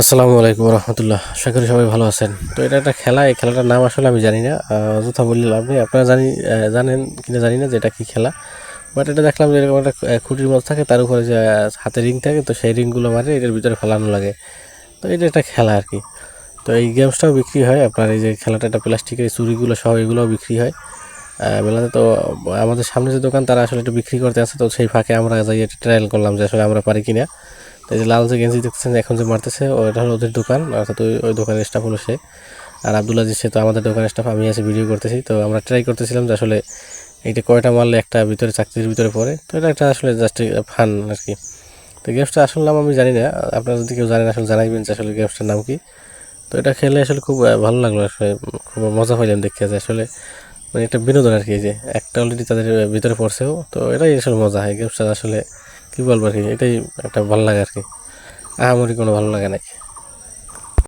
আসসালামু আলাইকুম রহমতুল্লাহ। আশা করি সবাই ভালো আছেন। তো এটা একটা খেলা, এই খেলাটার নাম আসলে আমি জানি না। অযথা বললে লাভ নেই আপনারা জানি জানেন কিনা জানি না যে এটা কী খেলা। বাট এটা দেখলাম যে এরকম একটা খুঁটির মতো থাকে, তার উপরে যে হাতে রিং থাকে, তো সেই রিংগুলো মারে, এটার ভিতরে ফেলানো লাগে। তো এটা একটা খেলা আর কি। তো এই গেমসটাও বিক্রি হয়, আপনার এই যে খেলাটা একটা প্লাস্টিকের চুরিগুলো সহ এগুলোও বিক্রি হয়। মেলাতে তো, আমাদের সামনে যে দোকান, তারা আসলে একটু বিক্রি করতে আছে তো সেই ফাঁকে আমরা যাই, এটা ট্রায়াল করলাম যে আসলে আমরা পারি কিনা। এই যে লাল যে গেঞ্জি দেখতেছেন, এখন যে মারতেছে ওটা হলো ওদের দোকান অর্থাৎ ওই ওই দোকানের স্টাফ হলো সে। আর আবদুল্লাহ সে তো আমাদের দোকানের স্টাফ আমি এসে ভিডিও করতেছি। তো আমরা ট্রাই করতেছিলাম যে আসলে এইটা কয়টা মারলে একটা ভিতরে চাকরির ভিতরে পড়ে। তো এটা একটা আসলে জাস্ট ফান আর কি। তো গেমসটা আসল নাম আমি জানি না, আপনারা যদি কেউ জানেন আসলে জানাইবেন যে আসলে গেমসটার নাম কি। তো এটা খেলে আসলে খুব ভালো লাগল আসলে, খুব মজা পাইলাম দেখতে যে আসলে মানে একটা বিনোদন আর কি যে একটা অলরেডি তাদের ভিতরে পড়ছেও, তো এটাই আসলে মজা হয় গেমসটা আসলে কী বলব আর কি? এটাই একটা ভালো লাগে আর কি। আহামরি কোনো ভালো লাগে নাই।